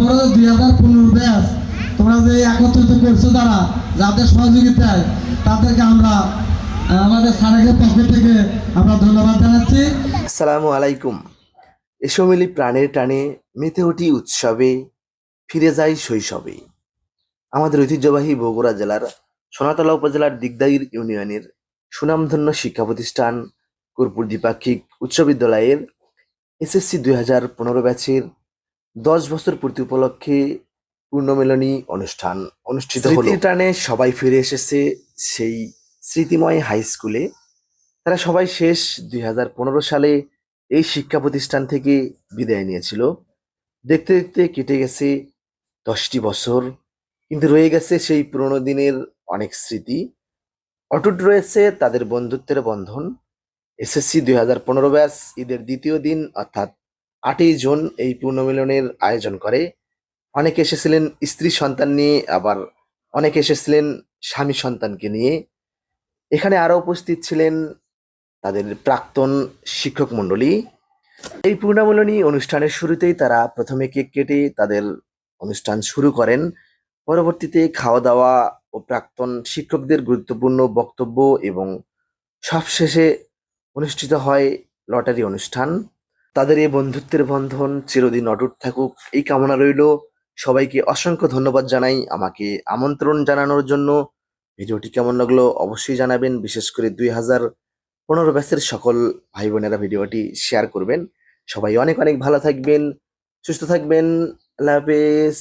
তারপরে দুই হাজার পনেরো ব্যাস তোমরা যে একত্রিত করছ তারা যাদের সহযোগিতায়, তাদেরকে আমরা আমাদের পক্ষ থেকে আমরা ধন্যবাদ জানাচ্ছি। আলাইকুম। এসো মিলি প্রাণের টানে, মেতে উঠি উৎসবে, ফিরে যাই শৈশবে। আমাদের ঐতিহ্যবাহী বগুড়া জেলার সোনাতলা উপজেলার দিগদাইর ইউনিয়নের সুনামধন্য শিক্ষা প্রতিষ্ঠান কর্পূর দ্বিপাক্ষিক উচ্চ বিদ্যালয়ের এসএসসি দুই হাজার পনেরো ব্যাচের দশ বছর পূর্তি উপলক্ষে পূর্ণমেলনী অনুষ্ঠান অনুষ্ঠিত টানে সবাই ফিরে এসেছে সেই স্মৃতিময় হাই স্কুলে তারা সবাই শেষ দুই হাজার পনেরো সালে এই শিক্ষা প্রতিষ্ঠান থেকে বিদায় নিয়েছিল। দেখতে দেখতে কেটে গেছে দশটি বছর, কিন্তু রয়ে গেছে সেই পুরোনো দিনের অনেক স্মৃতি। অটুট রয়েছে তাদের বন্ধুত্বের বন্ধন। এসএসসি দুই হাজার পনেরো ব্যাস ঈদের দ্বিতীয় দিন, অর্থাৎ আটই জুন এই পূর্ণমিলনের আয়োজন করে। অনেকে এসেছিলেন স্ত্রী সন্তান নিয়ে, আবার অনেকে এসেছিলেন স্বামী সন্তানকে নিয়ে। এখানে আরও উপস্থিত ছিলেন তাদের প্রাক্তন শিক্ষক মণ্ডলী। এই পূর্ণামূলনী অনুষ্ঠানের শুরুতেই তারা প্রথমে কেক কেটে তাদের অনুষ্ঠান শুরু করেন। পরবর্তীতে খাওয়া দাওয়া ও প্রাক্তন শিক্ষকদের গুরুত্বপূর্ণ বক্তব্য এবং সবশেষে অনুষ্ঠিত হয় লটারি অনুষ্ঠান। তাদের এই বন্ধুত্বের বন্ধন চিরদিন অটুট থাকুক। এই কামনা রইল। সবাইকে অসংখ্য ধন্যবাদ জানাই আমাকে আমন্ত্রণ জানানোর জন্য। ভিডিওটি কেমন লাগল অবশ্যই জানাবেন। বিশেষ করে দুই হাজার পনেরো ব্যাচের সকল ভাই বোনেরা ভিডিওটি শেয়ার করবেন। সবাই অনেক অনেক ভালো থাকবেন, সুস্থ থাকবেন। আল্লাহ হাফেজ।